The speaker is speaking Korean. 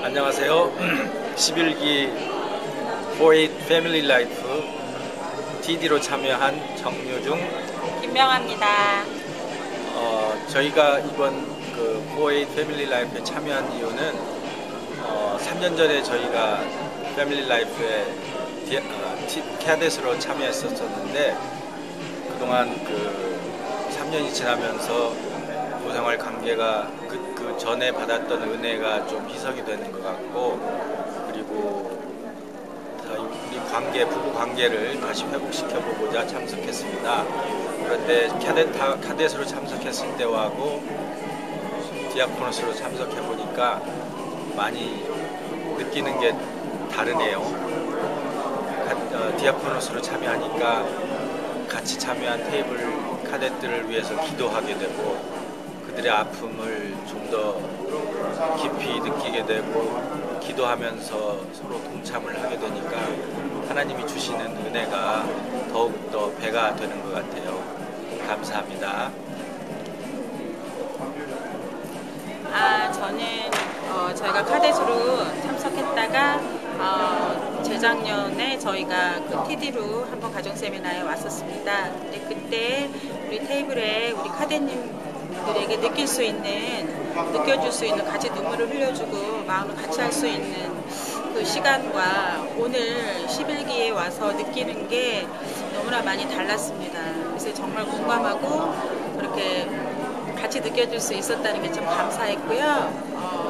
안녕하세요. 11기 48 패밀리 라이프 TD로 참여한 정유중 김명아입니다. 어, 저희가 이번 그48 패밀리 라이프에 참여한 이유는 어, 3년 전에 저희가 패밀리 라이프에 디, 어, 티, 캐댓으로 참여했었었는데 그동안 그 3년이 지나면서 고생활 관계가 그, 그 전에 받았던 은혜가 좀 희석이 되는 것 같고 그리고 우리 관계 부부 관계를 다시 회복시켜 보고자 참석했습니다. 그런데 카데스로 참석했을 때하고 디아코노스로 참석해 보니까 많이 느끼는 게 다르네요. 어, 디아코노스로 참여하니까 같이 참여한 테이블 카데트를 위해서 기도하게 되고 그들의 아픔을 좀 더 깊이 느끼게 되고 기도하면서 서로 동참을 하게 되니까 하나님이 주시는 은혜가 더욱더 배가 되는 것 같아요. 감사합니다. 아, 저는 어, 저희가 카데스로 참석했다가 어, 재작년에 저희가 그 TD로 한번 가정 세미나에 왔었습니다. 근데 그때 우리 테이블에 우리 카데님 들에게 느낄 수 있는, 느껴줄 수 있는 같이 눈물을 흘려주고 마음을 같이 할 수 있는 그 시간과 오늘 11기에 와서 느끼는 게 너무나 많이 달랐습니다. 그래서 정말 공감하고 그렇게 같이 느껴질 수 있었다는 게 참 감사했고요. 어.